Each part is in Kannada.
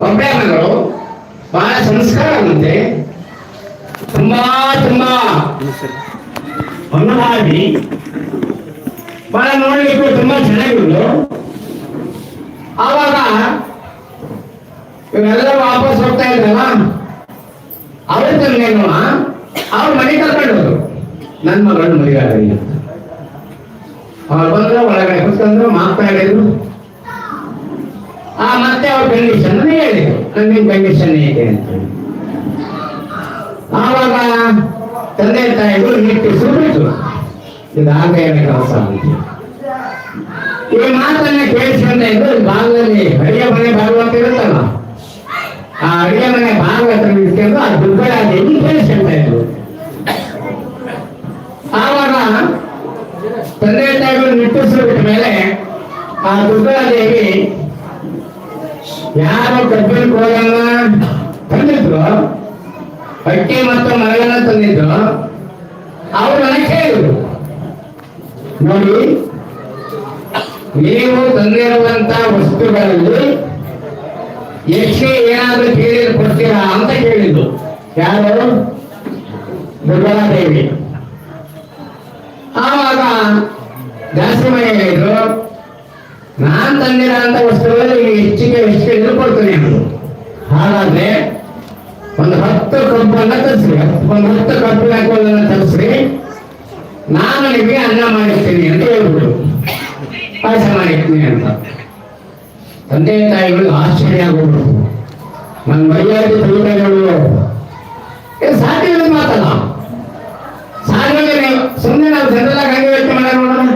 ಒಬ್ಬಳೆ ಮಗಳು ಬಹಳ ಸಂಸ್ಕಾರವಂತೆ ತುಂಬಾ ತುಂಬಾ ಹೊನ್ನದಾಗಿ ಬಹಳ ನೋಡ್ಲಿಕ್ಕೂ ತುಂಬಾ ಚೆನ್ನಾಗಿದ್ದು ಆವಾಗ ಇವರೆಲ್ಲ ವಾಪಸ್ ಹೋಗ್ತಾ ಇದ್ರಲ್ಲ ಅವ್ರ ತಂದೇನು ಅವ್ರ ಮನೆ ಕರ್ಕೊಂಡು ಹೋದ್ರು ನನ್ನ ಮಗಳು ಮದುವೆ ಅವ್ರು ಬಂದ್ರು ಒಳಗಡೆ ಕುತ್ಕೊಂಡ್ರು ಮಾತಾಡಿದ್ರು ಆ, ಮತ್ತೆ ಅವ್ರ ಕಂಡೀಷನ್ ಹೇಳಿ. ನನ್ನ ಕಂಡೀಷನ್ ಹೇಗೆ ಅಂತ. ಆವಾಗ ತಂದೆ ತಾಯಿಗಳು ನಿಟ್ಟಿಸು ಬಿಟ್ರು ಇದಾಗೇನ ಕೆಲಸ ಈ ಮಾತನ್ನ ಕೇಳಿಸ್ಕೊಂಡ ಇದ್ದು ಭಾಗದಲ್ಲಿ ಅಡಿಗೆ ಮನೆ ಅಂತ ಇರುತ್ತಲ್ಲ, ಆ ಅಡಿಗೆ ಮನೆ ಭಾಗವತ ಇಟ್ಕೊಂಡು ಆ ದುರ್ಗರಾಜಿ ಕೇಳಿಸ್ಕೊಂಡ ಇದ್ರು. ಆವಾಗ ತಂದೆ ತಾಯಿಗಳು ನಿಟ್ಟಿಸಿಬಿಟ್ಟ ಮೇಲೆ ಆ ದುರ್ಗಾದೇವಿ ಯಾರು ಕಬ್ಬಿನ ಕೋಲನ್ನ ತಂದಿದ್ರು? ಹಟ್ಟಿ ಮತ್ತು ಮರಳನ್ನ ತಂದಿದ್ರು. ಅವ್ರು ನನಗೆ ಕೇಳಿದ್ರು ನೋಡಿ, ನೀವು ತಂದಿರುವಂತ ವಸ್ತುಗಳಲ್ಲಿ ಎಷ್ಟು ಏನಾದ್ರೂ ಕೇಳಿದ್ರು ಕೊಡ್ತೀರಾ ಅಂತ ಕೇಳಿದ್ದು ಯಾರು? ದುರ್ಗಾದೇವಿ ಆವಾಗ ದಾಸಿಮಯ್ಯ ಹೇಳಿದ್ರು ನಾನ್ ತಂದಿರೋ ಅಂತ ವಸ್ತುಗಳಲ್ಲಿ ನಿಮಗೆ ಹೆಚ್ಚಿಗೆ ಹೆಚ್ಚಿಗೆ ಕೊಡ್ತೀನಿ ಅನ್ನೋದು ಹಾಗಾದ್ರೆ ಒಂದು ಹತ್ತು ಕಬ್ಬನ್ನ ತರಿಸ್ರಿ. ಒಂದು ಹತ್ತು ಕಬ್ಬಿನ ಕೋಲನ್ನ ತರಿಸ್ರಿ. ನಾನು ನಿಮಗೆ ಅನ್ನ ಮಾಡಿಸ್ತೀನಿ ಅಂತ ಹೇಳ್ಬಿಟ್ಟು ಪಾಯಸ ಮಾಡಿರ್ತೀನಿ ಅಂತ. ತಂದೆ ತಾಯಿಗಳು ಆಶ್ಚರ್ಯ ಆಗೋದು ನನ್ನ ಮರ್ಯಾದೆ ತಿಳಿಗಳು ಇದು ಸಾಧ್ಯವಿಲ್ಲ ಮಾತಲ್ಲ. ಸಾಧ್ಯ ಸುಮ್ಮನೆ ನಾವು ಜನರಾಗಿ ಹಂಗೆ ವ್ಯಕ್ತ ಮಾಡೋಣ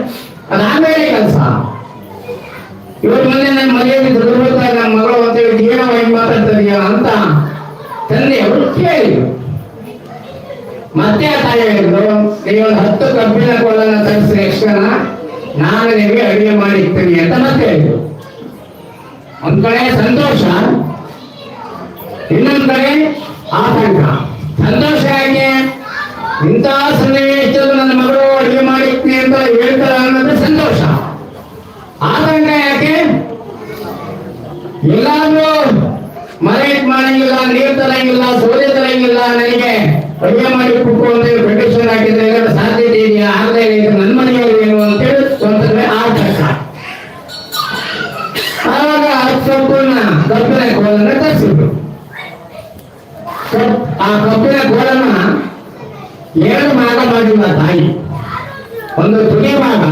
ಅದಾದ್ಮೇಲೆ ಕೆಲಸ. ಇವತ್ತು ಮುಂದೆ ನನ್ನ ಮನೆಯಲ್ಲಿ ದುರ್ಬರ್ತಾ ನಮ್ಮ ಮಗಳು ಅಂತ ಹೇಳಿ ಏನೋ ಹಿಂಗ್ ಅಂತ ತಂದೆ ಅವರು ಕೇಳಿದ್ರು. ಮತ್ತೆ ಆ ತಾಯಿ ಹೇಳಿದ್ರು ನೀವೊಂದು ಹತ್ತು ಕಬ್ಬಿನ ಕೋಲನ್ನ ತರಿಸಿ ಯಕ್ಷಣ ನಾನು ನಿಮಗೆ ಅಡುಗೆ ಮಾಡಿರ್ತೀನಿ ಅಂತ ಮತ್ತೆ ಹೇಳಿದ್ರು. ಒಂದ್ ಕಡೆ ಸಂತೋಷ, ಇನ್ನೊಂದ್ ಕಡೆ ಆತಂಕ. ಸಂತೋಷ ಯಾಕೆ? ಇಂತಹ ಸನ್ನಿವೇಶದಲ್ಲಿ ನನ್ನ ಮಗಳು ಅಡುಗೆ ಮಾಡಿರ್ತೀನಿ ಅಂತ ಹೇಳ್ತಾರ ಅನ್ನೋದು ಸಂತೋಷ ಆತಂಕ ಯಾಕೆ ಎಲ್ಲಾದ್ರೂ ಮನೆ ಮಾಡಂಗಿಲ್ಲ ನೀರು ತರಂಗಿಲ್ಲ, ಸೂರ್ಯ ತರಂಗಿಲ್ಲ, ನನಗೆ ಅಡುಗೆ ಮಾಡಿ ಕುಕ್ಕು ಅಂತ ಆಗಿದೆ ಕಂಡೀಷನ್ ಹಾಕಿದ್ರೆ ಸಾಧ್ಯತೆ ಇದೆಯಾ? ಆಗಲೇ ಇದೆ ನನ್ನ ಮನೆಯಲ್ಲಿ ಏನು? ಅಂತೇಳಿ ಸ್ವಂತ ಆತಂಕ ಆವಾಗ ಸಂಪೂರ್ಣ ಕಬ್ಬಿನ ಕೋಲನ್ನ ತರಿಸಿದ್ರು. ಆ ಕಬ್ಬಿನ ಕೋಲನ್ನ ಎರಡು ಭಾಗ ಮಾಡಿಲ್ಲ ತಾಯಿ. ಒಂದು ತುಳಿ ಭಾಗ,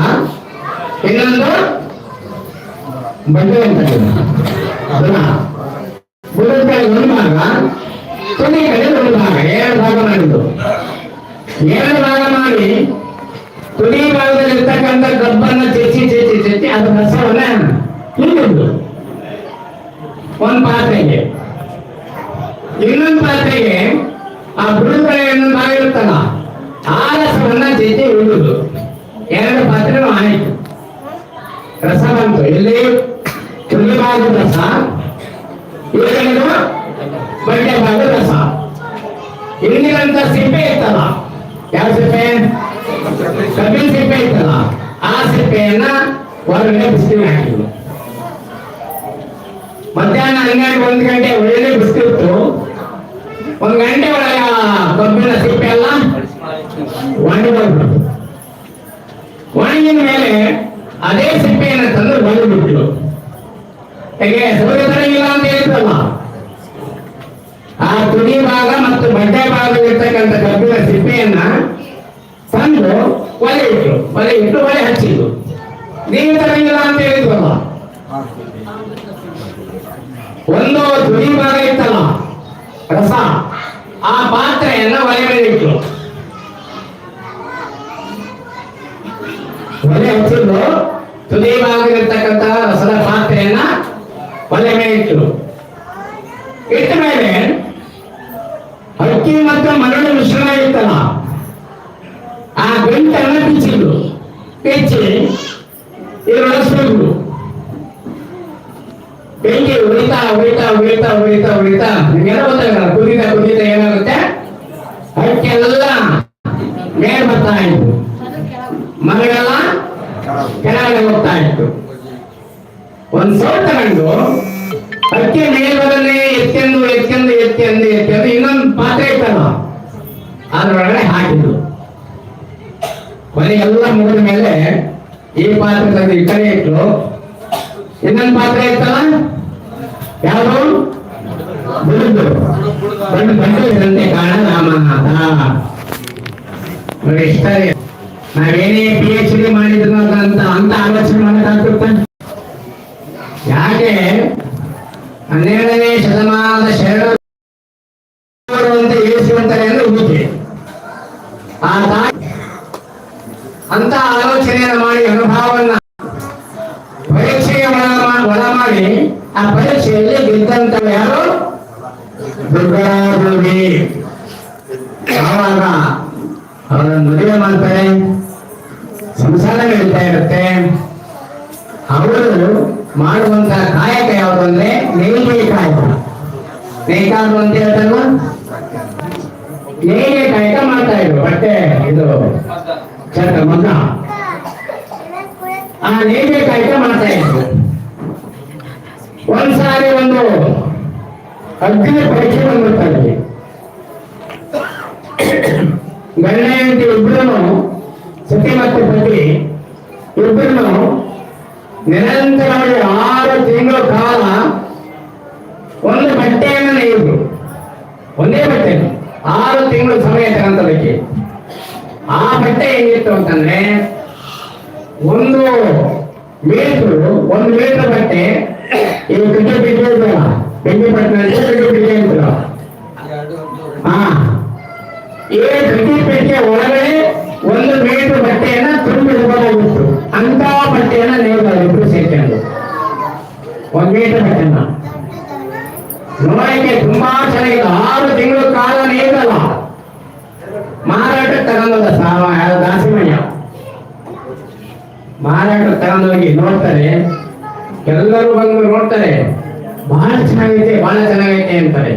ಇನ್ನೊಂದು ಬಂಡೆ ಅಂತ ಅದನ್ನ ಬುಡದ ಕಡೆ ಒಂದು ಭಾಗ ಒಂದು ಭಾಗ ಎರಡು ಭಾಗ ಮಾಡಿದ್ದು ಎರಡು ಭಾಗ ಮಾಡಿ ತುದಿ ಭಾಗದಲ್ಲಿ ಇರ್ತಕ್ಕಂಥ ಗಬ್ಬನ್ನ ಚೆಚ್ಚಿ ಚೆಚ್ಚಿ ಚೆಚ್ಚಿ ಅದ್ರ ರಸವನ್ನ ಹಿಂಡಿದ್ದು ಒಂದು ಪಾತ್ರೆಗೆ ಇನ್ನೊಂದು ಪಾತ್ರೆಗೆ ಆ ಕಡೆ ಇನ್ನೊಂದು ಭಾಗ ಇರುತ್ತಲ್ಲ ಆ ರಸವನ್ನ ಚೆಚ್ಚಿ ಉಳಿದು ಎರಡು ಪಾತ್ರೆ ಆಯಿತು. ರಸ ಬಂತು. ತುಳಿ ಭಾಗದ ರಸ ಬಡ್ಡೆ ಭಾಗದ ರಸ ಇಲ್ಲಿರಂತ ಸಿಪ್ಪೆ ಇತ್ತಲ್ಲ ಯಾವ ಸಿಪ್ಪೆ ಕಬ್ಬಿನ ಸಿಪ್ಪೆ ಇತ್ತಲ್ಲ ಆ ಸಿಪ್ಪೆಯನ್ನ ಹೊರಗಡೆ ಬಿಸಿಲು ಹಾಕಿದ್ರು ಮಧ್ಯಾಹ್ನ ಹನ್ನೆರಡು ಒಂದು ಗಂಟೆ ಒಳ್ಳೆ ಬಿಸಿಲಿತ್ತು ಒಂದು ಗಂಟೆ ಒಳಗೆ ಕಬ್ಬಿನ ಸಿಪ್ಪೆ ಎಲ್ಲ ಒಣಗಿ ಒಣಗಿದ ಮೇಲೆ ಅದೇ ಸಿಪ್ಪೆಯನ್ನು ತಂದು ಬಂದು ಬಿಟ್ಟರು ತರಂಗಿಲ್ಲ ಅಂತ ಹೇಳ್ತಲ್ಲ ಆ ತುದಿ ಭಾಗ ಮತ್ತು ಬಡ್ಡೆ ಇರ್ತಕ್ಕಂಥ ಕಬ್ಬಿನ ಸಿಪ್ಪೆಯನ್ನ ತಂದು ಒಲೆ ಇಟ್ಟು ಒಲೆ ಇಟ್ಟು ಒಲೆ ಹಚ್ಚಿದ್ರು ನೀರು ತರಂಗಿಲ್ಲ ಅಂತ ಹೇಳಿದ್ರಲ್ಲ. ಒಂದು ಮಗಳೆಲ್ಲ ಕೆಳಗಡೆ ಹೋಗ್ತಾ ಇತ್ತು. ಒಂದ್ ಸೌಟ್ ತಗೊಂಡು ಅಕ್ಕಿ ಮೇಲ್ಬದಲ್ಲೇ ಎತ್ತೆಂದು ಎತ್ತೆಂದು ಎತ್ತೆಂದು ಎತ್ತೆಂದು ಇನ್ನೊಂದು ಪಾತ್ರೆ ಇತ್ತಲ್ಲ, ಅದರೊಳಗಡೆ ಹಾಕಿದ್ರು. ಕೊನೆ ಎಲ್ಲ ಮುಗಿದ ಮೇಲೆ ಈ ಪಾತ್ರೆ ತಂದು ಈ ಕಡೆ ಇಟ್ಟು, ಇನ್ನೊಂದು ಪಾತ್ರೆ ಇತ್ತಲ್ಲ? ಯಾವುದು? ಬುಡುದು ಬಂಡು ಇದಂತೆ ಕಾರಣ ರಾಮನಾಥ. ಇಷ್ಟ ನಾವೇನೇ ಪಿ ಎಚ್ ಡಿ ಮಾಡಿದ್ರು ಅಂತ ಅಂತ ಆಲೋಚನೆ ಮಾಡೋಕ್ಕಾಗ್ತದೆ ಯಾಕೆ ಹನ್ನೆರಡನೇ ಶತಮಾನದ ಶರಣ ಅಂತ ಇಳಿಸುವಂತಾರೆ ಅಂದ್ರೆ ಉಡುಪಿ ಆ ತಾಯಿ ಅಂತ ಆಲೋಚನೆಯನ್ನು ಮಾಡಿ ಅನುಭವವನ್ನ ಪರೀಕ್ಷೆಗೆ ಒಳ ಮಾ- ಒಳ ಮಾಡಿ ಆ ಪರೀಕ್ಷೆಯಲ್ಲಿ ಗೆದ್ದಂತ ಯಾರು ದುರ್ಗಾದೇವಿ ಆವಾಗ ಅವರ ಮದುವೆ ಮಾಡ್ತಾರೆ ಸಂಸಾರ ನಡೀತಾ ಇರುತ್ತೆ. ಅವರು ಮಾಡುವಂತಹ ಕಾಯಕ ಯಾವುದು ಅಂದ್ರೆ ನೇಯ್ಗೆ ಕಾಯಕ ನೇಯ್ಕಾದ್ರು ಅಂತ ಹೇಳ್ತಾರಲ್ಲ ನೇಯ್ಗೆ ಕಾಯಕ ಮಾಡ್ತಾ ಇದ್ರು, ಬಟ್ಟೆ, ಇದು ಚರ್ಕ ಮಗ ಆ ನೇಯ್ಗೆ ಕಾಯಕ ಮಾಡ್ತಾ ಇದ್ರು. ಒಂದ್ಸಾರಿ ಒಂದು ಅಗ್ನಿ ಪರೀಕ್ಷೆ ಬಂದ್ಬಿಡ್ತಾರೆ ಗಂಡ ಅಂತ ಇಬ್ಬರು ಸತಿ ಮತ್ತು ಪತಿ ಇಬ್ಬರು ನಿರಂತರವಾಗಿ ಆರು ತಿಂಗಳ ಕಾಲ ಒಂದು ಬಟ್ಟೆಯನ್ನು ನೇಯ್ದು ಒಂದೇ ಬಟ್ಟೆ ಆರು ತಿಂಗಳು ಸಮಯ ತಗೊಂತದಕ್ಕೆ ಆ ಬಟ್ಟೆ ಹೆಂಗಿತ್ತು ಅಂತಂದ್ರೆ ಒಂದು ಮೀಟರ್ ಒಂದು ಮೀಟರ್ ಬಟ್ಟೆ ಇದು ಕಟ್ಟಿ ಬಿದ್ದೆ ಇದ್ದಲ್ಲ ಬೆಂಕಿ ಪಟ್ಟಣ ಕಟ್ಟಿ ಬಿದ್ದೆ ಇದ್ದಲ್ಲ ಹಾ ಈ ಕಟ್ಟಿ ಪೆಟ್ಟಿಗೆ ಒಳಗಡೆ ಒಂದು ಮೀಟರ್ ಬಟ್ಟೆಯನ್ನ ತುಂಬಿಡಬಹುದಾಗಿತ್ತು ಅಂತ ಬಟ್ಟೆಯನ್ನ ಇಬ್ರು ಸೇರ್ಕೊಂಡು ಒಂದ್ ಮೀಟರ್ ಬಟ್ಟೆಯನ್ನ. ನೋಡಕ್ಕೆ ತುಂಬಾ ಚೆನ್ನಾಗಿದೆ. ಆರು ತಿಂಗಳು ಕಾಲ ನೇಮಲ್ಲ ಮಾರಾಟ ತಗೊಂಡದ ಸಾವ ದಾಸಿಮಯ್ಯ ಮಾರಾಟ ತಗೊಂಡೋಗಿ ನೋಡ್ತಾರೆ. ಎಲ್ಲರೂ ಬಂದು ನೋಡ್ತಾರೆ. ಬಹಳ ಚೆನ್ನಾಗೈತೆ ಬಹಳ ಚೆನ್ನಾಗೈತೆ ಅಂತಾರೆ.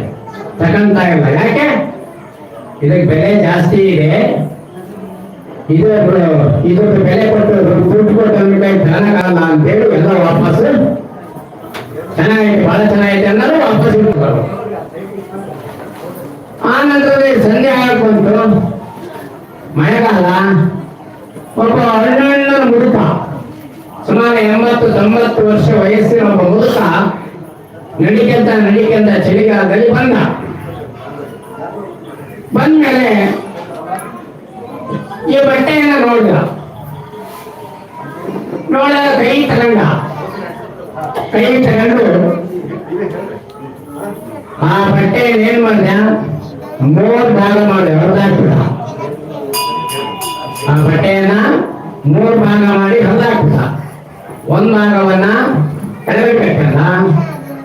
ತಗೊಂತ ಇಲ್ಲ. ಯಾಕೆ? ಇದಕ್ಕೆ ಬೆಲೆ ಜಾಸ್ತಿ ಇದೆ. ಇದ್ರ ಇದ್ರ ಬೆಲೆ ಕೊಟ್ಟು ದುಡ್ಡು ಕೊಟ್ಟು ಅಂದ್ಬಿಟ್ಟು ತಗೊಳಕ್ಕಾಗಲ್ಲ ಅಂತೇಳಿ ಎಲ್ಲ ವಾಪಸ್ ಚೆನ್ನಾಗೈತೆ ಬಹಳ ಚೆನ್ನಾಗೈತೆ ಅನ್ನೋದು ವಾಪಸ್ ಇಟ್ಕೊಂಡು ಆ ನಂತರದಲ್ಲಿ ಸಂಜೆ ಆಗಕ್ಕೆ ಬಂತು ಮಳೆಗಾಲ ಒಬ್ಬ ಹಣ್ಣಣ್ಣನ ಮುದುಕ ಸುಮಾರು ಎಂಬತ್ತು ತೊಂಬತ್ತು ವರ್ಷ ವಯಸ್ಸಿನ ಒಬ್ಬ ಮುದುಕ ನಡಿಕೆಂತ ನಡಿಕೆಂತ ಚಳಿಗಾಲದಲ್ಲಿ ಬಂದ ಬಂದ್ಮೇಲೆ ಈ ಬಟ್ಟೆಯನ್ನ ನೋಡ ನೋಡ ಕೈ ತಗೊಂಡ. ಕೈ ತಗೊಂಡು. ಆ ಬಟ್ಟೆಯನ್ನು ಏನ್ ಮಾಡ್ದ? ಮೂರು ಭಾಗ ಮಾಡಿ ಹೊರದಾಕ್ಬಿಡ ಆ ಬಟ್ಟೆಯನ್ನ ಮೂರು ಭಾಗ ಮಾಡಿ ಹೊರದಾಕ್ಬಿಡ ಒಂದ್ ಭಾಗವನ್ನ ಕೆಳಗೆ ಕಟ್ಟಂದ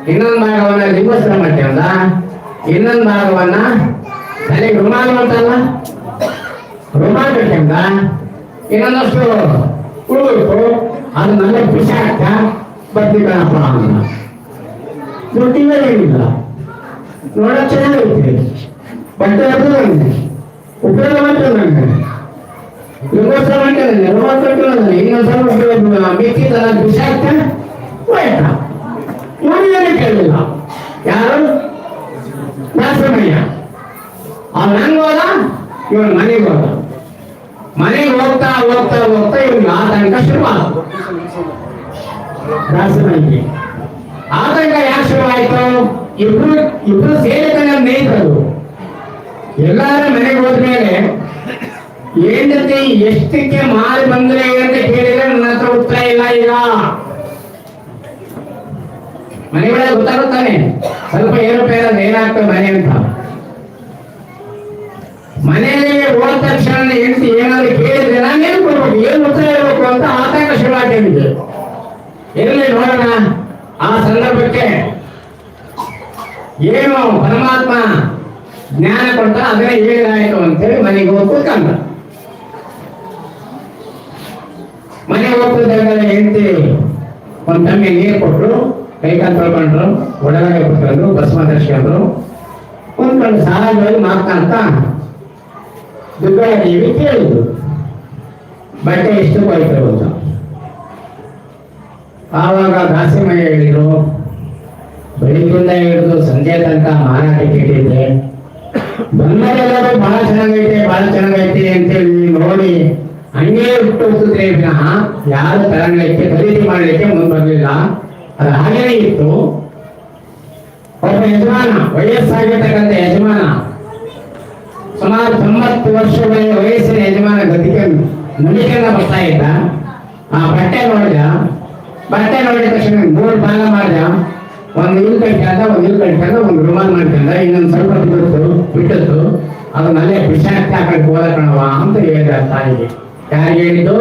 ಇನ್ನೊಂದು ಭಾಗವನ್ನ ಲಿಂಬಸ್ತ್ರ ಮಾಡ್ತೇವಲ್ಲ ಇನ್ನೊಂದು ಭಾಗವನ್ನ ತಲೆಗೆ ರುಮಾಲು ಅಂತಲ್ಲ? ರುಮಾಲ್ ಕಟ್ಕೊಂಡ ಇನ್ನೊಂದಷ್ಟು ಉಳಿದು ಅದನ್ನೆಲ್ಲ ಬಿಸಾಕ ಬರ್ತಿ ಕಣಪ್ಪ ಅಂದ ದುಡ್ಡಿಲ್ಲ ಏನಿಲ್ಲ ನೋಡಕ್ ಚೆನ್ನಾಗೈತೆ ಬಟ್ಟೆ ಹಾಕೋದಂಗೆ ಉಪಯೋಗ ಮಾಡ್ಕೊಂಡಂಗೆ ಇನ್ನೊಂದ್ಸಲ ಮಾಡ್ಕೊಂಡಂಗೆ ರುಮಾಲ್ ಕಟ್ಕೊಂಡಂಗೆ ಇನ್ನೊಂದ್ಸಲ ಮಿಕ್ಕಿ ತರ ಬಿಸಾಕ ಹೋಯ್ತ ಇವನಿಗೆ ಕೇಳಿಲ್ಲ ಯಾರು ದಾಸಮಯ್ಯ ಅವ್ನು ಹೆಂಗ್ ಹೋದ ಇವನ್ ಮನೆಗೆ ಹೋದ ಮನೆಗೆ ಹೋಗ್ತಾ ಹೋಗ್ತಾ ಹೋಗ್ತಾ ಇವ್ರಿಗೆ ಆತಂಕ ಶುರುವಾಗ ಆತಂಕ ಯಾಕೆ ಶುರುವಾಯ್ತು? ಇಬ್ರು ಇಬ್ರು ಸೇರಿ ತನ್ನ ನೇಯ್ತರು ಎಲ್ಲಾರ ಮನೆಗೆ ಹೋದ್ಮೇಲೆ ಏನಂತೆ ಎಷ್ಟಕ್ಕೆ ಮಾರಿ ಬಂದ್ರೆ ಅಂತ ಕೇಳಿದ್ರೆ ನನ್ನ ಹತ್ರ ಉತ್ತರ ಇಲ್ಲ ಈಗ. ಮನೆಗಳ ಗೊತ್ತಾಗುತ್ತಾನೆ. ಸ್ವಲ್ಪ ಏರುಪೇರ ಏನಾಗ್ತದೆ ಮನೆ ಅಂತ. ಮನೆಯಲ್ಲಿ ಹೋದ ತಕ್ಷಣ ಹೆಂಡತಿ ಏನಾದ್ರು ಕೇಳಿದ್ರೆ ನಾನು ಏನು ಕೊಡ್ಬೇಕು? ಏನು ಉತ್ತರ ಇರಬೇಕು ಅಂತ ಆತಂಕ ಶುರುವಾಗಿದೆ ಎಲ್ಲಿ ನೋಡೋಣ. ಆ ಸಂದರ್ಭಕ್ಕೆ ಏನು ಪರಮಾತ್ಮ ಜ್ಞಾನ ಕೊಡ್ತಾ ಅದನ್ನೇ ಹೇಳಿದಾಯ್ತು ಅಂತೇಳಿ ಮನೆಗೆ ಹೋಗಿ ಕೂತ್ಕೊಂಡ ಮನೆಗೆ ಹೋಗ್ತಿದ್ದಾಗ ಹೆಂಡತಿ ಒಂದು ತಮ್ಮಿ ನೀರು ಕೊಟ್ಟರು ಕೈ ಕಾಲು ತೊಳ್ಕೊಂಡ್ರು ಒಳಗಡೆ ಬಸ್ಮ ಭಸ್ಮ ಧರಿಸ್ಕೊಂಡ್ರು ಕುಂತ್ಕೊಂಡು ಸಹಜವಾಗಿ ಮಾತನಾಡ್ತ ದುರ್ಗಾದೇವಿ ಕೇಳಿದ್ರು. ಬಟ್ಟೆ ಎಷ್ಟು ಹೋಯ್ತು ಅಂತ ಆವಾಗ ದಾಸಿಮಯ್ಯ ಹೇಳಿದ್ರು ಬೆಳಿಗ್ಗಿಂದ ಹಿಡಿದು ಸಂಜೆ ತನಕ ಮಾರಾಟಕ್ಕೆ ಇಟ್ಟಿದ್ದೆ ಬಂದರೆಲ್ಲರೂ ಬಹಳ ಚೆನ್ನಾಗೈತೆ ಬಹಳ ಚೆನ್ನಾಗೈತೆ ಅಂತೇಳಿ ನೋಡಿ, ಹಂಗೆ ಬಿಟ್ಟು ಹೋಗ್ತಿದ್ರೆ ವಿನಃ ಯಾರು ತರಲಿಕ್ಕೆ ಖರೀದಿ ಮಾಡಲಿಕ್ಕೆ ಮುಂದೆ ಬರಲಿಲ್ಲ. ಅದು ಹಾಗೇನೇ ಇತ್ತು. ಒಬ್ಬ ಯಜಮಾನ, ವಯಸ್ಸಾಗಿರ್ತಕ್ಕಂಥ ಯಜಮಾನ ಸುಮಾರು ತೊಂಬತ್ತು ವರ್ಷದ ವಯಸ್ಸಿನ ಯಜಮಾನ ಗದಿಗೆ ನುಡಿಕೆಲ್ಲ ಬರ್ತಾ ಇದ್ದ. ಆ ಬಟ್ಟೆ ನೋಡಿದ. ಬಟ್ಟೆ ನೋಡಿದ ತಕ್ಷಣ ಮೂರು ಭಾಗ ಮಾಡಿದ. ಒಂದು ಇಲ್ ಕಟ್ಕೊಂಡ ಒಂದು ಇಲ್ ಕಟ್ಕೊಂಡ ಒಂದು ರುಮಾಲ್ ಮಾಡ್ಕೊಂಡ ಇನ್ನೊಂದು ಸ್ವಲ್ಪ ಬಿಡುತ್ತು ಬಿಟ್ಟದ್ದು ಅದನ್ನಲ್ಲೇ ಬಿಸಾಕ್ತಿ ಹಾಕಕ್ಕೆ ಹೋದ ಕಣವ ಅಂತ ಹೇಳಿದ ತಾಯಿಗೆ. ಯಾರು ಹೇಳಿದ್ದು?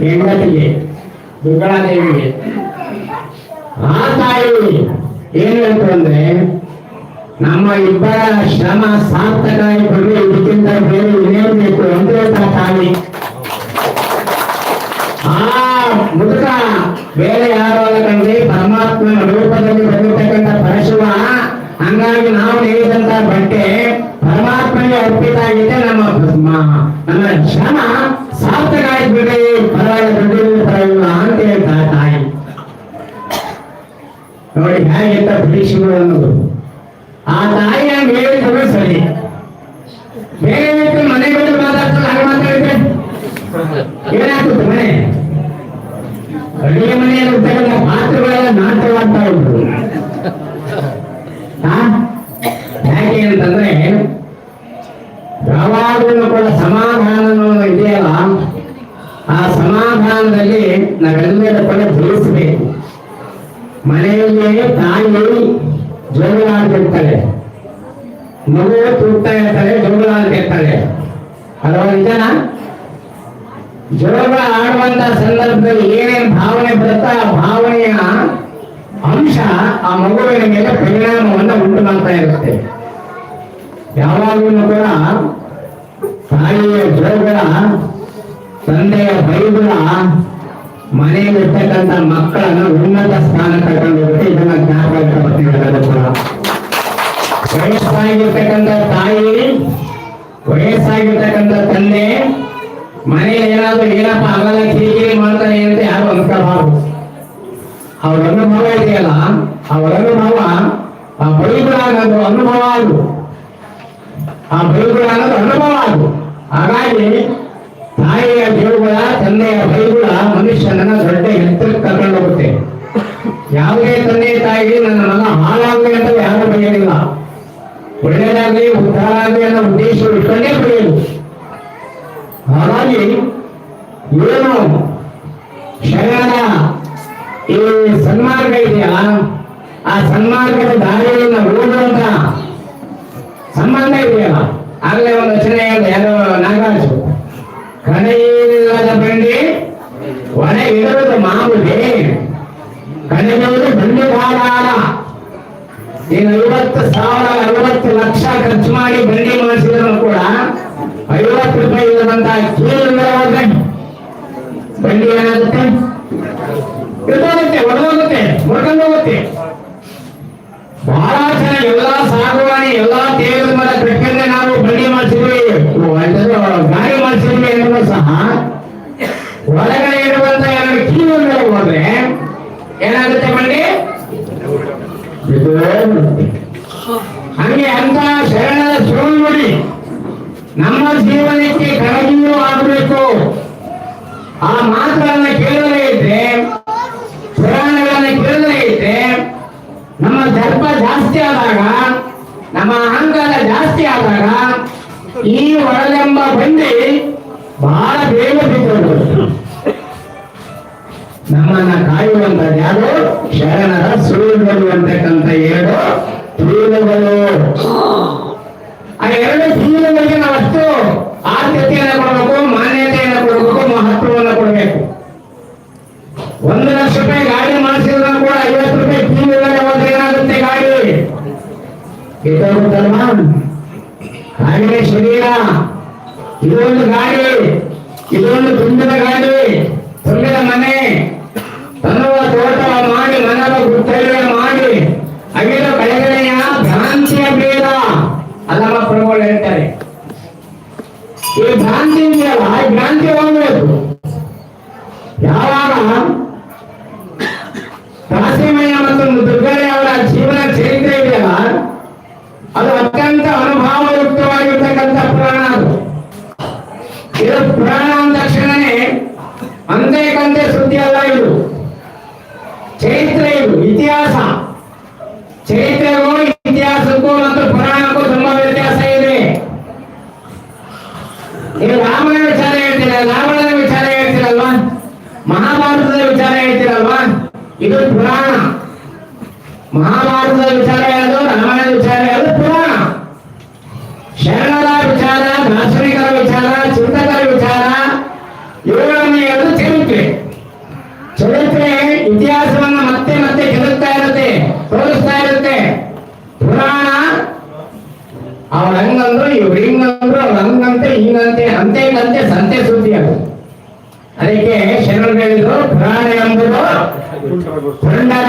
ಹೆಂಡತಿಗೆ. ದುರ್ಗಾದೇವಿಗೆ ಆ ತಾಯಿ ಏನು ಹೇಳ್ತು ಅಂದ್ರೆ ನಮ್ಮ ಇಬ್ಬರ ಶ್ರಮ ಸಾರ್ಥಕ ಆಯ್ತು ಇದಕ್ಕಿಂತ ಬೇರೆ ಇನ್ನೇನ್ ಬೇಕು ಅಂತ ಹೇಳ್ತಾ ತಾಯಿ ಆ ಮುದುಕ ಬೇರೆ ಯಾರು ಅಲ್ಲ ಪರಮಾತ್ಮನ ರೂಪದಲ್ಲಿ ಬಂದಿರ್ತಕ್ಕಂಥ ಪರಶುವ. ಹಂಗಾಗಿ ನಾವು ನೇಯ್ದಂತ ಬಟ್ಟೆ ಪರಮಾತ್ಮನಿಗೆ ಅರ್ಪಿತ ಆಗಿದೆ ನಮ್ಮ ನಮ್ಮ ಶ್ರಮ ಸಾರ್ಥಕ ಆಯ್ತು ಬಿಡಿ, ಪರವಾಗಿಲ್ಲ, ದುಡ್ಡಿಲ್ಲ, ಪರವಾಗಿಲ್ಲ ಅಂತ ಹೇಳ್ತಾ ತಾಯಿ ನೋಡಿ ಹೇಗಿತ್ತ ಅನ್ನೋದು ಆ ತಾಯಿ ಹೇಳಿ ಹೇಳಿದ್ರು ಸರಿ. ವ್ಯಕ್ತಿ ಮನೆ ಬಿಟ್ಟು ಮಾತಾಡ್ತಾರೆ ಹಾಗೆ ಮಾತಾಡಿದ್ರೆ? ಏನಾಗ್ತದೆ ಮನೆ? ಅಡುಗೆ ಮನೆಯಲ್ಲಿ ಇರ್ತಕ್ಕಂಥ ಪಾತ್ರಗಳೆಲ್ಲ ನಾಟವಾಗ್ತಾ ಉಂಟು? ಯಾಕೆ ಅಂತಂದ್ರೆ, ಯಾವಾಗಲೂ ಕೂಡ ಸಮಾಧಾನ ಇದೆಯಲ್ಲ? ಆ ಸಮಾಧಾನದಲ್ಲಿ ನಾವೆಲ್ಲರೂ ಕೂಡ ಧರಿಸಬೇಕು ಮನೆಯಲ್ಲಿ ತಾಯಿ ಜೋಗುಳಾಡ್ತಿರ್ತಾಳೆ ಮಗು ತೂಗ್ತಾ ಇರ್ತಾರೆ ಜೋಗುಳಾಡ್ತಿರ್ತಾಳೆ ಅಲ್ವಾ ನಿಜನ? ಜೋಗ ಆಡುವಂತ ಸಂದರ್ಭದಲ್ಲಿ ಏನೇನ್ ಭಾವನೆ ಬರುತ್ತಾ ಆ ಭಾವನೆಯ ಅಂಶ ಆ ಮಗುವಿನ ಮೇಲೆ ಪರಿಣಾಮವನ್ನು ಉಂಟು ಮಾಡ್ತಾ ಇರುತ್ತೆ. ಯಾವಾಗಲೂ ಕೂಡ ತಾಯಿಯ ಜೋಗಳ ತಂದೆಯ ಬೈಗುಳ ಮನೆಯಲ್ಲಿರ್ತಕ್ಕಂಥ ಮಕ್ಕಳನ್ನು ಉನ್ನತ ಸ್ಥಾನ ಕರ್ಕೊಂಡು ಹೋಗುತ್ತೆ ಇದನ್ನ ಜ್ಞಾಪಕ ಬರ್ತೀನಿ ಎಲ್ಲರೂ ಕೂಡ ವಯಸ್ಸಾಗಿರ್ತಕ್ಕಂಥ ತಾಯಿ, ವಯಸ್ಸಾಗಿರ್ತಕ್ಕಂಥ ತಂದೆ, ಮನೆಯಲ್ಲಿ ಏನಾದ್ರು ಏನಪ್ಪ ಆಗಲ್ಲ ಕಿರಿಕಿರಿ ಮಾಡ್ತಾನೆ ಅಂತ ಯಾರು ಅನ್ಕೋಬಾರ್ದು ಅವ್ರ ಅನುಭವ ಇದೆಯಲ್ಲ ಅವರ ಅನುಭವ ಆ ಬೈಗುಳ ಅನ್ನೋದು ಅನುಭವ ಅದು. ಆ ಬೈಗುಳ ಅನ್ನೋದು ಅನುಭವ ಅದು. ಹಾಗಾಗಿ ತಾಯಿಯ ದೇವುಗಳ, ತಂದೆಯ ಬೈಗುಳ ಮನುಷ್ಯನನ್ನ ದೊಡ್ಡ ಎತ್ತರಕ್ಕೆ ಕರ್ಕೊಂಡು ಹೋಗುತ್ತೆ. ಯಾವುದೇ ತಂದೆ ತಾಯಿಗೆ ನನ್ನ ಮಗ ಹಾಳಾಗಲಿ ಅಂತ ಯಾರು ಬೈಯಲಿಲ್ಲ ಒಳ್ಳೆಯದಾಗಲಿ ಉದ್ಧಾರ ಆಗಲಿ ಅನ್ನೋ ಉದ್ದೇಶ ಇಟ್ಕೊಂಡೇ ಬರೆಯಲು ಹಾಗಾಗಿ ಏನು ಶರಣರ ಈ ಸನ್ಮಾರ್ಗ ಇದೆಯಲ್ಲ ಆ ಸನ್ಮಾರ್ಗದ ದಾರಿಯನ್ನು ಓದುವಂತ ಸಂಬಂಧ ಇದೆಯಲ್ಲ ಆಗಲೇ ಒಂದು ರಚನೆ ಹೇಳಿದೆ ಯಾರೋ ನಾಗರಾಜು ಕಡೆಯಿಲ್ಲದ ಬಂಡಿ ಒಣ ಇಡುವುದು ಮಾಮೂಲಿ ಕಡೆಯುವುದು ಬಂಡಿ ಧಾರಾಳ ನೀನು ಐವತ್ತು ಸಾವಿರ ಐವತ್ತು ಲಕ್ಷ ಖರ್ಚು ಮಾಡಿ ಬಂಡಿ ಮಾಡಿಸಿದ್ರು ಕೂಡ ಐವತ್ತು ರೂಪಾಯಿ ಇಲ್ಲದಂತ ಕೀಲು ಹೋದ್ರೆ ಬಂಡಿ ಏನಾಗುತ್ತೆ ಇರ್ತೋಗುತ್ತೆ ಒಡೆದೋಗುತ್ತೆ ಮುರ್ಕೊಂಡು ಹೋಗುತ್ತೆ ಬಹಳ ಚೆನ್ನಾಗಿ ಎಲ್ಲಾ ಸಾಗುವಾಣಿ ಎಲ್ಲಾ ದೇವರ ಮರ ಕಟ್ಕೊಂಡೆ ನಾವು ಬಂಡಿ ಮಾಡಿಸಿದ್ವಿ ಗಾಡಿ ಮಾಡಿಸಿದ್ವಿ ಅನ್ನೋದು ಸಹ ಒಳಗಡೆ ಇರುವಂತ ಎರಡು ಕೀಲು ಮೇಲೆ ಹೋದ್ರೆ ಏನಾಗುತ್ತೆ ಬಂಡಿ ಬಿದ್ದೋಗುತ್ತೆ. ಹಂಗೆ ಅಂತ ಶರಣರ ಸುಳ್ಳು ನುಡಿ ನಮ್ಮ ಜೀವನಕ್ಕೆ ಕರಗಿಯೂ ಆಗಬೇಕು. ಆ ಮಾತುಗಳನ್ನ ಕೇಳದೇ ಇದ್ರೆ, ಪುರಾಣಗಳನ್ನ ಕೇಳದೇ ಇದ್ರೆ, ನಮ್ಮ ದರ್ಪ ಜಾಸ್ತಿ ಆದಾಗ, ನಮ್ಮ ಅಹಂಕಾರ ಜಾಸ್ತಿ ಆದಾಗ, ಈ ಒಳಗೆಂಬ ಬಂದಿ ಬಹಳ ಬೇಗ ಬಿದ್ದು ನಮ್ಮನ್ನ ಕಾಯುವಂತದ್ದು ಯಾರು? ಶರಣರ ಸುಳ್ಳು ಅಂತಕ್ಕಂಥ ಎರಡು ಆ ಎರಡು ತಿಳಿವುಗಳಿಗೆ ನಾವು ಅಷ್ಟು ಆದ್ಯತೆಯನ್ನು ಕೊಡಬೇಕು, ಮಾನ್ಯತೆಯನ್ನು ಕೊಡಬೇಕು, ಮಹತ್ವವನ್ನು ಕೊಡಬೇಕು. ಒಂದು ಲಕ್ಷ ರೂಪಾಯಿ ಗಾಡಿ ಮಾಡಿಸಿದ್ರು ಕೂಡ ಐವತ್ತು ರೂಪಾಯಿ ತಿಳಿವುಗಳಿಗೆ ಹೋದ್ರೆ ಏನಾಗುತ್ತೆ ಗಾಡಿ? ಇದಾಗುತ್ತಲ್ವಾ ಹಾಗೆಯೇ ಶರೀರ. ಇದೊಂದು ಗಾಡಿ, ಇದೊಂದು ಮಹಾಭಾರತದ ವಿಚಾರ ಯಾವುದು ರಾಮಾಯಣದ ವಿಚಾರ ಯಾವುದು ಪುರಾಣ ಶರಣರ ವಿಚಾರ ದಾರ್ಶನಿಕರ ವಿಚಾರ ಚಿಂತಕರ ವಿಚಾರ ಇವುಗಳನ್ನು ಹೇಳೋದು ಚರಿತ್ರೆ ಚರಿತ್ರೆ ಇತಿಹಾಸವನ್ನ ಮತ್ತೆ ಮತ್ತೆ ಕೆದಕ್ತಾ ಇರುತ್ತೆ ತೋರಿಸ್ತಾ ಇರುತ್ತೆ ಪುರಾಣ ಅವ್ರ ಹಂಗಂದ್ರು ಇವ್ರು ಹಿಂಗಂದ್ರು ಅವ್ರ ಹಂಗಂತೆ ಹಿಂಗಂತೆ ಅಂತೆ ಕಂತೆ ಸಂತೆ ಸುದ್ದಿ ಅದು ಅದಕ್ಕೆ ಶರಣರು ಹೇಳಿದ್ರು ಪುರಾಣ ಎಂಬುದು ಪುರಂಡರ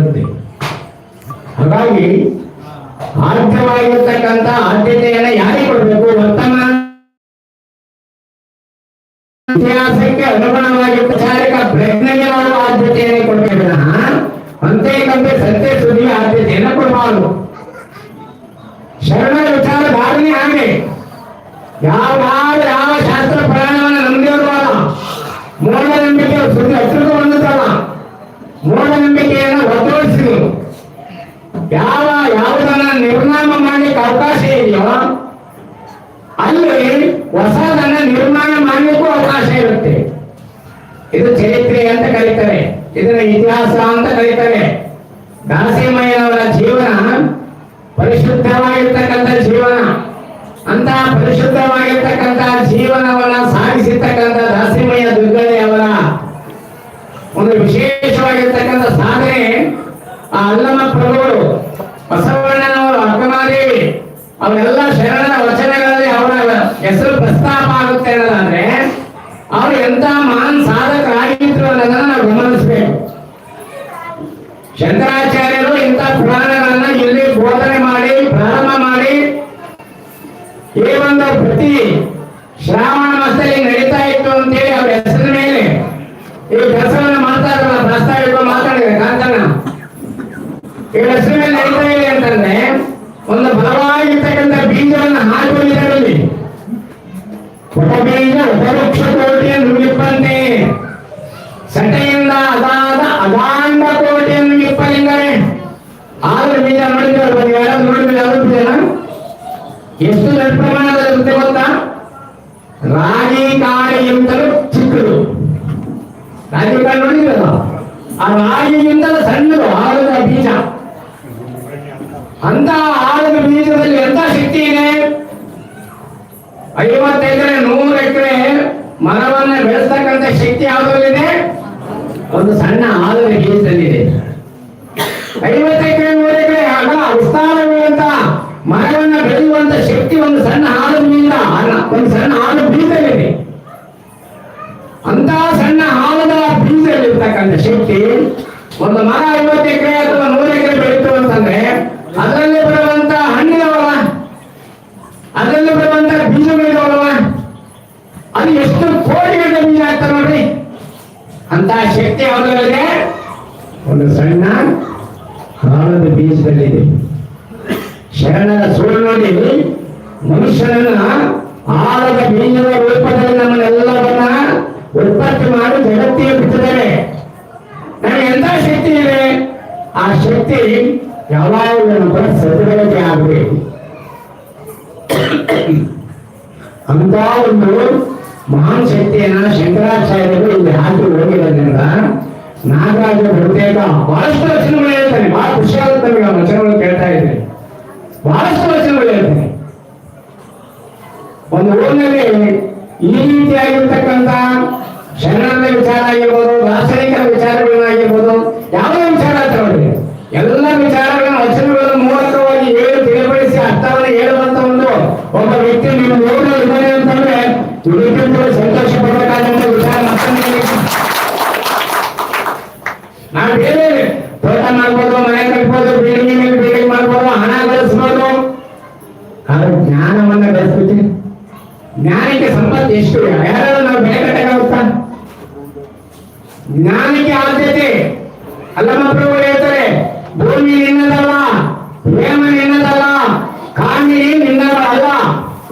ಭಕ್ತಿ ಹಿಂಗಿರುತ್ತೆ ಹಾಗಾಗಿ ಆರ್ಥವಾಗಿರ್ತಕ್ಕಂಥ ಆದ್ಯತೆಯನ್ನು ಯಾರಿಗೆ ಕೊಡಬೇಕು ವರ್ತಮಾನ ಇತಿಹಾಸಕ್ಕೆ ಅನುಗುಣವಾಗಿ ಉಪಚಾರಿಕ ಪ್ರಜ್ಞೆಗೆ ಮಾಡುವ ಆದ್ಯತೆಯನ್ನು ಕೊಡಬೇಕು ವಿನಃ ಅಂತೆ ಕಂತೆ ಸತ್ಯ ಸುದ್ದಿ ಆದ್ಯತೆಯನ್ನು ಕೊಡಬಾರದು ಶರಣರ ವಿಚಾರ ಧಾರಣೆ ಹಾಗೆ ಯಾವ ಯಾವ ಯಾವ ಶಾಸ್ತ್ರ ಪುರಾಣವನ್ನು ನಂಬಿರುವಲ್ಲ ಮೂಢನಂಬಿಕೆ ಸುದ್ದಿ ಹತ್ತಿರಕ್ಕೆ ಬಂದಿದ್ದಲ್ಲ ಮೂಢನಂಬಿಕೆಯನ್ನು ಒತ್ತೋಡಿಸಿದರು ಯಾವ ಯಾವುದನ್ನ ನಿರ್ನಾಮ ಮಾಡ್ಲಿಕ್ಕೆ ಅವಕಾಶ ಇದೆಯೋ ಅಲ್ಲಿ ಹೊಸದನ್ನ ನಿರ್ಮಾಣ ಮಾಡಲಿಕ್ಕೂ ಅವಕಾಶ ಇರುತ್ತೆ. ಇದು ಚರಿತ್ರೆ ಅಂತ ಕರೀತಾರೆ. ಇದನ್ನ ಇತಿಹಾಸ ಅಂತ ಕರೀತಾರೆ. ದಾಸಿಮಯ್ಯನವರ ಜೀವನ ಪರಿಶುದ್ಧವಾಗಿರ್ತಕ್ಕಂಥ ಜೀವನ. ಅಂತ ಪರಿಶುದ್ಧವಾಗಿರ್ತಕ್ಕಂಥ ಜೀವನವನ್ನ ಸಾಗಿಸಿರ್ತಕ್ಕಂಥ ದಾಸಿಮಯ್ಯ ದುರ್ಗಡೆ ಅವರ ಒಂದು ವಿಶೇಷವಾಗಿರ್ತಕ್ಕಂಥ ಸಾಧನೆ ಆ ಅಲ್ಲಮ್ಮ ಪ್ರಭುಗಳು ಬಸವಣ್ಣನವರು ಅಕ್ಕಮಾದೇವಿ ಅವರೆಲ್ಲ ಪ್ರಸ್ತಾಪ ಅಂದ್ರೆ ಅವರು ಎಂತ ಎಷ್ಟು ದೊಡ್ಡ ಪ್ರಮಾಣದಲ್ಲಿ ಇರುತ್ತೆ ಗೊತ್ತಾ ಅಂತ ಶಕ್ತಿ ಯಾವುದರಲ್ಲಿದೆ ಒಂದು ಸಣ್ಣ ಆಲದ ಬೀಜದಲ್ಲಿದೆ ಶರಣರ ಸುಳ್ಳು ನೋಡಿ ಮನುಷ್ಯನನ್ನ ಆಲದ ಬೀಜದ ರೂಪದಲ್ಲಿ ನಮ್ಮನ್ನೆಲ್ಲವನ್ನ ಉತ್ಪತ್ತಿ ಮಾಡಿ ಜಗತ್ತಿಗೆ ಬಿಟ್ಟಿದ್ದಾರೆ ನಮಗೆ ಎಂತ ಶಕ್ತಿ ಇದೆ ಆ ಶಕ್ತಿ ಯಾವಾಗಲೂ ನಮ್ಮ ಸದ್ಬಳಕೆ ಆಗಬೇಕು ಅಂತ ಒಂದು ಮಹಾನ್ ಶಕ್ತಿಯನ್ನ ಶಂಕರಾಚಾರ್ಯರು ಇಲ್ಲಿ ಹಾಕಿ ಹೋಗಿರೋದ್ರಿಂದ ನಾಗರಾಜ ಬಹುತೇಕ ಬಹಳಷ್ಟು ವಚನಗಳು ಹೇಳ್ತಾನೆ ಬಹಳ ಖುಷಿ ಆಗುತ್ತೆ ನಮಗೆ ಆ ವಚನಗಳು ಕೇಳ್ತಾ ಇದ್ರೆ ಬಹಳಷ್ಟು ವಚನಗಳು ಹೇಳ್ತಾನೆ ಒಂದು ಊರಿನಲ್ಲಿ ಈ ರೀತಿಯಾಗಿರ್ತಕ್ಕಂಥ ಶರಣರ ವಿಚಾರ ಆಗಿರ್ಬೋದು, ದಾರ್ಶನಿಕರ ವಿಚಾರಗಳನ್ನಾಗಿರ್ಬೋದು ಯಾವುದೇ ವಿಚಾರ ತಗೊಳ್ಳಿ ಎಲ್ಲ ವಿಚಾರಗಳನ್ನ ವಚನಗಳನ್ನು ಮೂಲಕವಾಗಿ ಹೇಳಿ ತಿಳಿಪಡಿಸಿ ಅರ್ಥವನ್ನು ಹೇಳುವಂತ ಒಂದು ಒಬ್ಬ ವ್ಯಕ್ತಿ ನೀವು ಊರಿನಲ್ಲಿ ಇದ್ದಾನೆ ಅಂತಂದ್ರೆ ಇದಕ್ಕಿಂತ ಸಂತೋಷ ಪಡಬೇಕಾದಂತ ವಿಚಾರ ಮತ್ತೊಂದು ಇಲ್ಲ. ನಾವು ಬೇರೆ ತೋಟ ಮಾಡ್ಬೋದು ಮನೆ ಕಟ್ಬೋದು ಬಿಲ್ಡಿಂಗ್ ಮೇಲೆ ಬಿಲ್ಡಿಂಗ್ ಮಾಡ್ಬೋದು ಹಣ ಗಳಿಸ್ಬೋದು ಆದ್ರೆ ಜ್ಞಾನವನ್ನ ಗಳಿಸ್ಬಿಟ್ಟು ಜ್ಞಾನಕ್ಕೆ ಸಂಪತ್ತು ಎಷ್ಟು ಯಾರು ನಾವು ಬೆಲೆ ಕಟ್ಟಕ್ಕಾಗುತ್ತಾ ಜ್ಞಾನಕ್ಕೆ ಆದ್ಯತೆ ಅಲ್ಲಮ್ಮ ಪ್ರಭು ಹೇಳ್ತಾರೆ ಭೂಮಿ ನಿನ್ನದಲ್ಲ ಪ್ರೇಮ ನಿನ್ನದಲ್ಲ ಕಾಮಿನಿ ನಿನ್ನದಲ್ಲ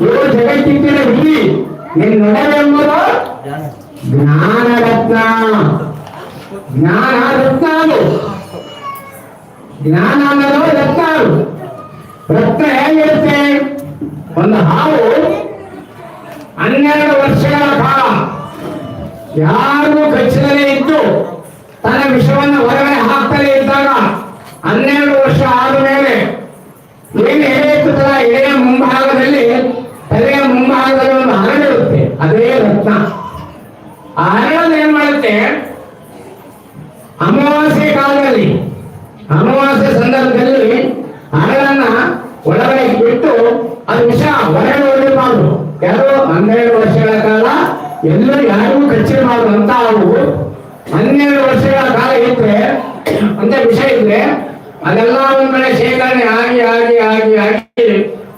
ಇವು ಜಗತ್ತಿನ ವಿಧಿ ನಿನ್ನ ನಡವೆಂಬುದು ಜ್ಞಾನ ರತ್ನ ಜ್ಞಾನ ರತ್ನ ಜ್ಞಾನ ಅನ್ನೋದು ರತ್ನ ಅದು. ರತ್ನ ಹೇಗಿರುತ್ತೆ? ಒಂದು ಹಾವು ಹನ್ನೆರಡು ವರ್ಷಗಳ ಕಾಲ ಯಾರಿಗೂ ಕಚ್ಚಲೇ ಇದ್ದು ತನ್ನ ವಿಷವನ್ನು ಹೊರಗಡೆ ಹಾಕ್ತಲೇ ಇದ್ದಾಗ ಹನ್ನೆರಡು ವರ್ಷ ಆದ ಮೇಲೆ ಏನು ಎಲೆ ಏನೇ ಮುಂಭಾಗದಲ್ಲಿ ಹನ್ನೆರಡು ವರ್ಷಗಳ ಕಾಲ ಎಲ್ಲರೂ ಯಾರಿಗೂ ಕಚ್ಚಿರಬಾರ್ದು ಅಂತ ಅವರು ಹನ್ನೆರಡು ವರ್ಷಗಳ ಕಾಲ ಇದ್ರೆ ಅಂತ ವಿಷಯ ಇದ್ರೆ, ಅದೆಲ್ಲ ಒಂದ್ ಕಡೆ ಶೇಖರಣೆ ಆಗಿ ಆಗಿ ಆಗಿ ಆಗಿ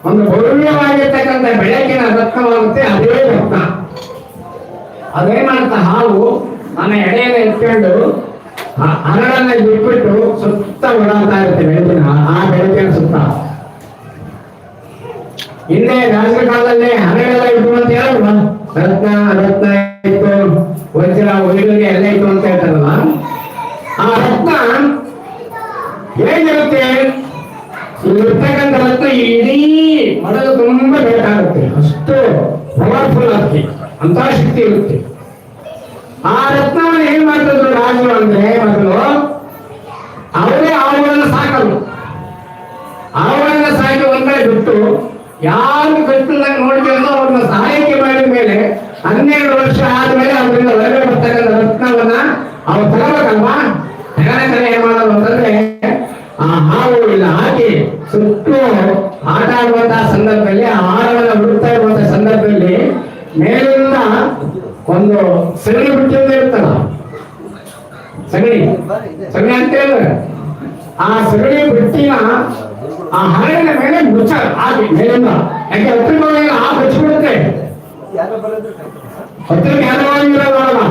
ಒಂದು ಭವ್ಯವಾಗಿರ್ತಕ್ಕಂಥ ಬೆಳಕಿನ ರತ್ನವಾಗುತ್ತೆ ಅದೇ ರತ್ನ. ಅದೇ ಮಾಡಂತ ಹಾವು ನನ್ನ ಎಡೆಯನ್ನ ಎತ್ಕೊಂಡು ಆ ಹರಳನ್ನ ಬಿಟ್ಬಿಟ್ಟು ಸುತ್ತ ಓಡಾಡ್ತಾ ಇರುತ್ತೆ ಬೆಳಕಿನ ಆ ಬೆಳಕಿನ ಸುತ್ತ. ಹಿಂದೆ ರಾಜರ ಕಾಲದಲ್ಲಿ ಹರಳೆಲ್ಲ ಇತ್ತು ಅಂತ ಹೇಳಲ್ವಾ? ರತ್ನ ರತ್ನ ಇತ್ತು, ವಜ್ರ ವೈಡೂರ್ಯ ಎಲ್ಲ ಇತ್ತು ಅಂತ ಹೇಳ್ತಾರಲ್ಲ? ಆ ರತ್ನ ಹೇಗಿರುತ್ತೆ? ಇರ್ತಕ್ಕಂಥ ರತ್ನ ಇಡೀ ಮಡಲು ತುಂಬಾ ಬೇಕಾಗುತ್ತೆ. ಅಷ್ಟು ಪವರ್ಫುಲ್ ಆಗ್ತಿ ಅಂತ ಶಕ್ತಿ ಇರುತ್ತೆ. ಆ ರತ್ನವನ್ನು ಏನ್ ಮಾಡ್ತಿದ್ರು ರಾಜರು ಅಂದ್ರೆ ಮೊದಲು ಅವರೇ ಆಳುಗಳನ್ನ ಸಾಕಲ್ಲ. ಆಳುಗಳನ್ನ ಸಾಕಿ ಒಂದ್ ಬಿಟ್ಟು ಯಾರು ಕಷ್ಟದಾಗ ನೋಡ್ಕೊಂಡು ಅವ್ರನ್ನ ಸಹಾಯಕ್ಕೆ ಮಾಡಿದ ಮೇಲೆ ಹನ್ನೆರಡು ವರ್ಷ ಆದ್ಮೇಲೆ ಅವರಿಂದ ಹೊರಗೆ ಬರ್ತಕ್ಕಂಥ ರತ್ನವನ್ನ ಅವ್ರು ತಗೋಬೇಕಲ್ವಾ? ತಗೋಣ ಏನ್ ಮಾಡೋದು ಅಂತಂದ್ರೆ ಆ ಹಾವು ಇಲ್ಲ ಹಾಕಿ ಸುತ್ತು ಆಟ ಆಡುವಂತಹ ಸಂದರ್ಭದಲ್ಲಿ, ಆ ಆಹಾರವನ್ನ ಹುಡುಕ್ತಾ ಇರುವಂತಹ ಸಂದರ್ಭದಲ್ಲಿ ಮೇಲಿಂದ ಒಂದು ಸಗಣಿ ಬಿಟ್ಟಿಂದ ಇರ್ತಲ್ಲ ಸಗಣಿ. ಸಗಣಿ ಅಂತ ಹೇಳಿದ್ರೆ ಆ ಸಗಣಿ ಬಿಟ್ಟಿನ ಆ ಹರಳಿನ ಮೇಲೆ ಮುಚ್ಚ ಹಾಕಿ ಮೇಲಿಂದ ಯಾಕೆ ಹತ್ತಿರ ಆ ಹಚ್ಚಿಬಿಡುತ್ತೆ ಹತ್ತಿರ ಜ್ಞಾನವಾಗಿರೋಲ್ಲ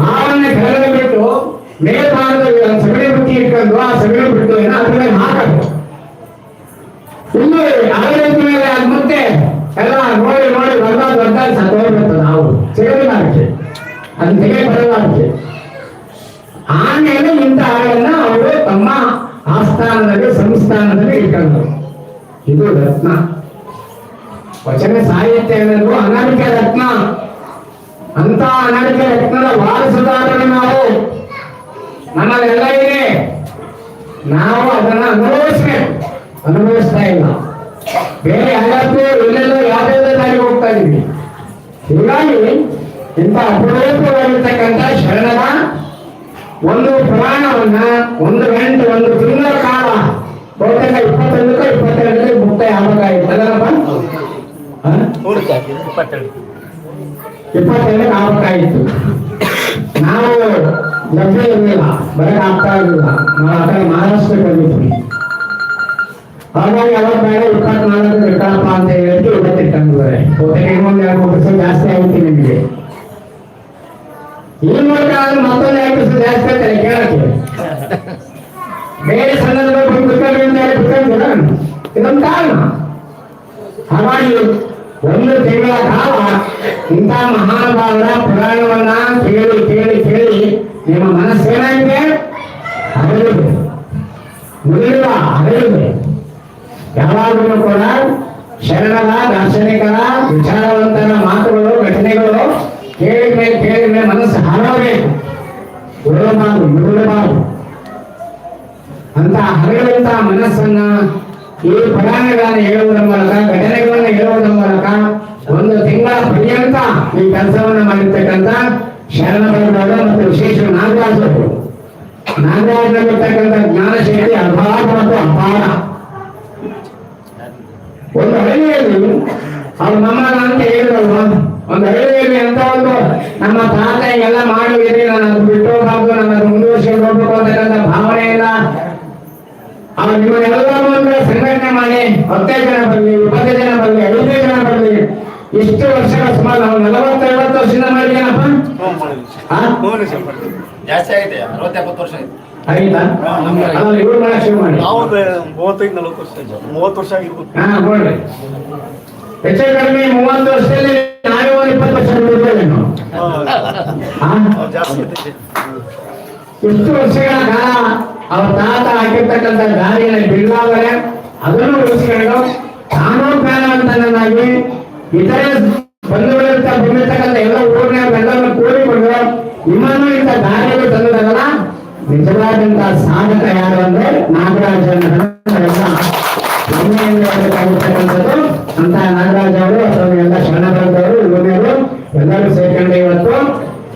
ಹಾವನ್ನ ಕೆಳಗೆ ಬಿಟ್ಟು ಮೇಲ್ಭಾಗದ ಸಗಣಿ ಬುಟ್ಟಿ ಇಟ್ಕೊಂಡು ಆ ಸಗಣಿ ಬಿಟ್ಟು ಏನೋ ಅದ್ರ ಮೇಲೆ ಹಾಕಬೇಕು. ಇನ್ನು ಆಡಳಿತ ಮೇಲೆ ಅದ್ ಮತ್ತೆ ಎಲ್ಲ ನೋಡಿ ನೋಡಿ ಬರ್ದ ದೊಡ್ಡ ಸತ್ತೋಗ್ಬಿಡ್ತದೆ ನಾವು. ಸಿಗಲಿಲ್ಲ ಅದಕ್ಕೆ ಅದನ್ನ ತೆಗೆ ಬರಲ್ಲ ವಚನ ಸಾಹಿತ್ಯ ಅನ್ನೋದು ಅನಾಮಿಕ ರತ್ನ. ಅಂತ ಅನಾಮಿಕ ರತ್ನದ ವಾರಸುದಾರರು ನಾವು. ನಮ್ಮಲ್ಲೆಲ್ಲ ಇದೆ ನಾವು ಅದನ್ನ ಅನುಭವಿಸ್ಬೇಕು. ಅನುಭವಿಸ್ತಾ ಇಲ್ಲ. ಬೇರೆ ಯಾವ್ಯಾವ್ದು ಎಲ್ಲೆಲ್ಲೋ ಯಾವ್ಯಾವ್ದೋ ದಾರಿ ಹೋಗ್ತಾ ಇದೀವಿ ಹೀಗಾಗಿ ಇಂಥ ಅಪರೂಪವಾಗಿರ್ತಕ್ಕಂಥ ಶರಣದ ಒಂದು ಪುರಾಣವನ್ನ ಒಂದು ಗಂಟೆ, ಒಂದು ತಿಂಗಳ ಕಾಲ ಬಹುತೇಕ ಇಪ್ಪತ್ತೊಂದಕ್ಕೆ ಇಪ್ಪತ್ತೆರಡಕ್ಕೆ ಮುಕ್ತಾಯ ಆಗಬೇಕಾಗಿತ್ತು. ಅದಲ್ಲಪ್ಪ ಹ? ಇಪ್ಪತ್ತೆರಡಕ್ಕೆ ಆಗಬೇಕಾಗಿತ್ತು ನಾವು ಲಭ್ಯ ಇರಲಿಲ್ಲ ಬರಕ್ ಆಗ್ತಾ ಇರಲಿಲ್ಲ ನಾವು ಆ ಕಡೆ ಮಹಾರಾಷ್ಟ್ರಕ್ಕೆ ಬಂದಿದ್ವಿ. ಹಾಗಾಗಿ ಅವರ ಬೇಡ ಇಪ್ಪತ್ನಾಲ್ಕು ಇಟ್ಟಪ್ಪ ಅಂತ ಹೇಳಿ ಇವತ್ತು ಇಟ್ಟಂಗಿದ್ದಾರೆ ಬಹುತೇಕ ಇನ್ನೊಂದು ಎರಡು ಮೂರು ಪರ್ಸೆಂಟ್ ಜಾಸ್ತಿ ಆಗುತ್ತೆ ನಿಮಗೆ. ಈ ಮೂಲಕ ಆದ್ರೆ ಮತ್ತೊಂದು ಎರಡು ಪರ್ಸೆಂಟ್ ಜಾಸ್ತಿ ಆಗ್ತಾರೆ ಕೇಳಕ್ಕೆ. ಬೇರೆ ಸಂದರ್ಭ ಬಂದು ಬಿಟ್ಕೊಂಡು ಅಂತ ಹೇಳಿ ಬಿಟ್ಕೊಂಡಿಲ್ಲ ಇದೊಂದು ಕಾರಣ. ಹಾಗಾಗಿ ಒಂದು ತಿಂಗಳ ಕಾಲ ಇಂಥ ಮಹಾನುಭಾವರ ಪುರಾಣವನ್ನ ಕೇಳಿ ಕೇಳಿ ಕೇಳಿ ನಿಮ್ಮ ಮನಸ್ಸೇನಾಗಿದೆ? ಹರಡಿದೆ ಮುಗಿಲ್ಲ ಹರಡಿದೆ ಯಾವಾಗಲೂ ಕೂಡ ಶರಣರ, ದಾರ್ಶನಿಕರ ವಿಚಾರವಂತರ ಮಾತುಗಳು, ಘಟನೆಗಳು ಕೇಳಿದ್ರೆ ಮೇಲೆ ಕೇಳಿದ ಮನಸ್ಸು ಹಾರಬೇಕು ಉರುಳಬಾರದು ಉರುಳಬಾರದು ಅಂತ ಹರಡುವಂತ ಮನಸ್ಸನ್ನ ಈ ಪುರಾಣಗಳನ್ನು ಹೇಳುವುದರ ಮೂಲಕ ಘಟನೆಗಳನ್ನು ಹೇಳುವುದರ ಮೂಲಕ ಒಂದು ತಿಂಗಳ ಪರ್ಯಂತ ಈ ಕೆಲಸವನ್ನು ಮಾಡಿರ್ತಕ್ಕಂಥ ಶರಣಬೈರವರು ಮತ್ತು ವಿಶೇಷ ನಾಗರಾಜರು ನಾಗರಾಜರಲ್ಲಿರ್ತಕ್ಕಂಥ ಜ್ಞಾನಶಕ್ತಿ ಅಭಾವ ಮತ್ತು ಅಪಾರ. ಒಂದು ಹಳ್ಳಿಯಲ್ಲಿ ಅವ್ರು ನಮ್ಮನ ಅಂತ ಹೇಳಿದಲ್ವ ಒಂದು ಹಳ್ಳಿಯಲ್ಲಿ ಅಂತ ಒಂದು ನಮ್ಮ ತಾತ ಎಲ್ಲ ಮಾಡುವಿರಿ ನಾನು ಬಿಟ್ಟು ಹೋಗ್ಬಾರ್ದು ನನ್ನ ಮುಂದುವರ್ಸ್ಕೊಂಡು ಹೋಗ್ಬೇಕು ಅಂತಕ್ಕಂಥ ಭಾವನೆ ಇಲ್ಲ. ಅಂದ್ರೆ ಸಂಘಟನೆ ಮಾಡಿ ಹತ್ತೈದು ಜನ ಬರಲಿ ಇಪ್ಪತ್ತೈದು ಜನ ಬರಲಿ ಐವತ್ತೈದು ಜನ ಬರಲಿ. ಇಷ್ಟು ವರ್ಷಗಳ ಸುಮಾರು ನಾವು ನಲವತ್ತ ಐವತ್ತು ವರ್ಷದಿಂದ ಮಾಡಿದ್ದೇನಪ್ಪ ಹಾ? ಜಾಸ್ತಿ ಆಗಿದೆ ಅರವತ್ತ ಎಪ್ಪತ್ತು ವರ್ಷ ಆಗಿದೆ ಆಯ್ತಾ? ಅಲ್ಲ ಇವ್ರು ಮಾಡಕ್ ಶುರು ಮಾಡಿ. ನಾವು ಒಂದು ಮೂವತ್ತೈದು ನಲವತ್ತು ವರ್ಷ ಆಯ್ತು. ಮೂವತ್ತು ವರ್ಷ ಆಗಿರ್ಬೋದು. ಹಾ ನೋಡ್ರಿ ಹೆಚ್ಚು ಕಡಿಮೆ ಮೂವತ್ತು ವರ್ಷದಲ್ಲಿ ನಾವೇ ಒಂದು ಇಪ್ಪತ್ತು ವರ್ಷ ಬಿಡ್ತೇವೇನು ಹಾ. ಜಾಸ್ತಿ ಇದ್ದಿದ್ದೆ. ಇಷ್ಟು ವರ್ಷಗಳ ಕಾಲ ಅವ್ರ ತಾತ ಹಾಕಿರ್ತಕ್ಕಂಥ ದಾರಿಯನ್ನು ಬಿಡಲಾದರೆ ಅದನ್ನು ಉಳಿಸ್ಕೊಂಡು ತಾನೂ ಪ್ಯಾನ ಅಂತ ನನ್ನಾಗಿ ಇತರೆ ಬಂಧುಗಳಿಂದ ಬಂದಿರ್ತಕ್ಕಂಥ ಎಲ್ಲ ಊರಿನವರೆಲ್ಲರನ್ನು ಕೂಡಿಕೊಂಡು ನಿಮ್ಮನ್ನು ಇಂಥ ದಾರಿಯಲ್ಲಿ ತಂದದಲ್ಲ ನಿಜವಾದಂತಹ ಸಾಧಕ ಯಾರು ಅಂದ್ರೆ ನಾಗರಾಜ ಹೆಮ್ಮೆಯಿಂದ ಅಂತ ನಾಗರಾಜ ಅವರು ಅಥವಾ ಎಲ್ಲ ಶರಣಬಂಧವರು ಯುವಕರು, ಎಲ್ಲರೂ ಸೇರ್ಕೊಂಡು ಇವತ್ತು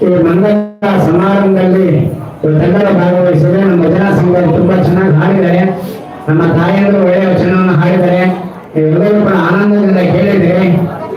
ಈ ಮಂಗಲ ಸಮಾರಂಭದಲ್ಲಿ ಇವತ್ತೆಲ್ಲರೂ ಭಾಗವಹಿಸಿದ್ರೆ ನಮ್ಮ ಭಜನಾ ಸಂಘ ತುಂಬಾ ಚೆನ್ನಾಗಿ ಹಾಡಿದ್ದಾರೆ. ನಮ್ಮ ತಾಯಿಯವರು ಒಳ್ಳೆಯ ವಚನವನ್ನು ಹಾಡಿದ್ದಾರೆ. ಎಲ್ಲರೂ ಕೂಡ ಆನಂದದಿಂದ ಕೇಳಿದ್ರೆ